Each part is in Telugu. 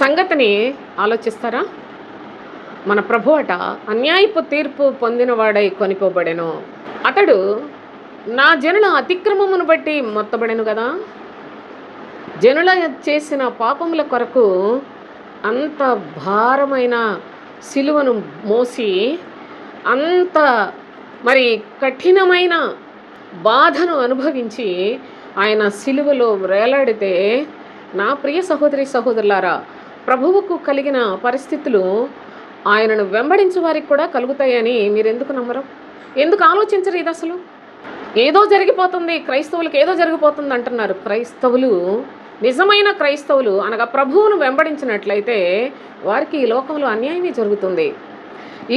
సంగతిని ఆలోచిస్తారా? మన ప్రభు అట అన్యాయపు తీర్పు పొందినవాడై కొనిపోబడెను. అతడు నా జనుల అతిక్రమమును బట్టి మొత్తబడెను కదా జనుల చేసిన పాపముల కొరకు అంత భారమైన సిలువను మోసి అంత మరి కఠినమైన బాధను అనుభవించి ఆయన సిలువలో వేలాడితే నా ప్రియ సహోదరి సహోదరులారా ప్రభువుకు కలిగిన పరిస్థితులు ఆయనను వెంబడించే వారికి కూడా కలుగుతాయని మీరు ఎందుకు నమ్మరు? ఎందుకు ఆలోచించరు ఇది అసలు? ఏదో జరిగిపోతుంది క్రైస్తవులకు ఏదో జరిగిపోతుంది అంటున్నారు. క్రైస్తవులు నిజమైన క్రైస్తవులు అనగా ప్రభువును వెంబడించినట్లయితే వారికి ఈ లోకంలో అన్యాయమే జరుగుతుంది.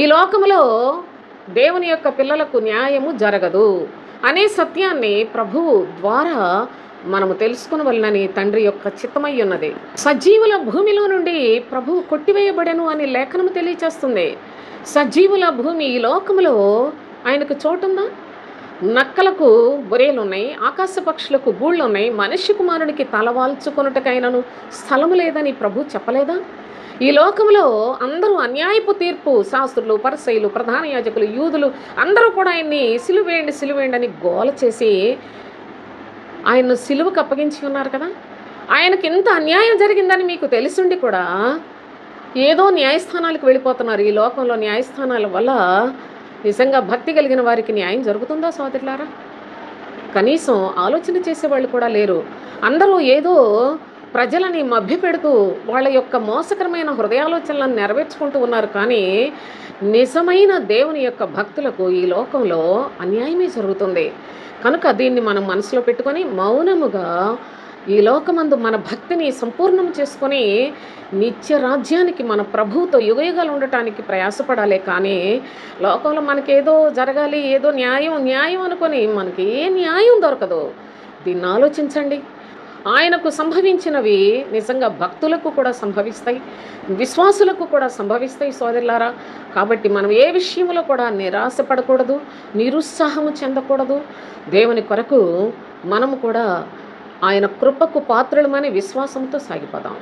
ఈ లోకంలో దేవుని యొక్క పిల్లలకు న్యాయము జరగదు. అనే సత్యాన్ని ప్రభువు ద్వారా మనము తెలుసుకునవలనని తండ్రి యొక్క చిత్తమై ఉన్నది. సజీవుల భూమిలో నుండి ప్రభువు కొట్టివేయబడెను అని లేఖనము తెలియచేస్తుంది. సజీవుల భూమి ఈ లోకములో ఆయనకు చోటుందా? నక్కలకు బొరేలున్నాయి ఆకాశ పక్షులకు గూళ్ళు ఉన్నాయి మనిషి కుమారునికి తలవాల్చుకొనుటకైనను స్థలము లేదని ప్రభు చెప్పలేదా? ఈ లోకంలో అందరూ అన్యాయపు తీర్పు శాస్త్రులు పరిసయులు ప్రధాన యాజకులు యూదులు అందరూ కూడా ఆయన్ని సిలువేయండి సిలువేయండి అని గోల చేసి ఆయన్ను సిలువకు అప్పగించి ఉన్నారు కదా? ఆయనకి ఇంత అన్యాయం జరిగిందని మీకు తెలిసిండి కూడా? ఏదో న్యాయస్థానాలకు వెళ్ళిపోతున్నారు. ఈ లోకంలో న్యాయస్థానాల వల్ల నిజంగా భక్తి కలిగిన వారికి న్యాయం జరుగుతుందా సోదరులారా? కనీసం ఆలోచన చేసేవాళ్ళు కూడా లేరు. అందరూ ఏదో ప్రజలని మభ్యపెడుతూ వాళ్ళ యొక్క మోసకరమైన హృదయాలోచనలను నెరవేర్చుకుంటూ ఉన్నారు. కానీ నిజమైన దేవుని యొక్క భక్తులకు ఈ లోకంలో అన్యాయమే జరుగుతుంది. కనుక దీన్ని మనం మనసులో పెట్టుకొని మౌనముగా ఈ లోకమందు మన భక్తిని సంపూర్ణం చేసుకొని నిత్య రాజ్యానికి మన ప్రభువుతో యుగయుగాలు ఉండటానికి ప్రయాసపడాలి. కానీ లోకంలో మనకేదో జరగాలి ఏదో న్యాయం న్యాయం అనుకొని మనకి ఏ న్యాయం దొరకదు. దీన్ని ఆలోచించండి. ఆయనకు సంభవించినవి నిజంగా భక్తులకు కూడా సంభవిస్తాయి విశ్వాసులకు కూడా సంభవిస్తాయి సోదరులారా. కాబట్టి మనం ఏ విషయంలో కూడా నిరాశపడకూడదు నిరుత్సాహము చెందకూడదు. దేవుని కొరకు మనము కూడా ఆయన కృపకు పాత్రలమని విశ్వాసంతో సాగిపోదాం.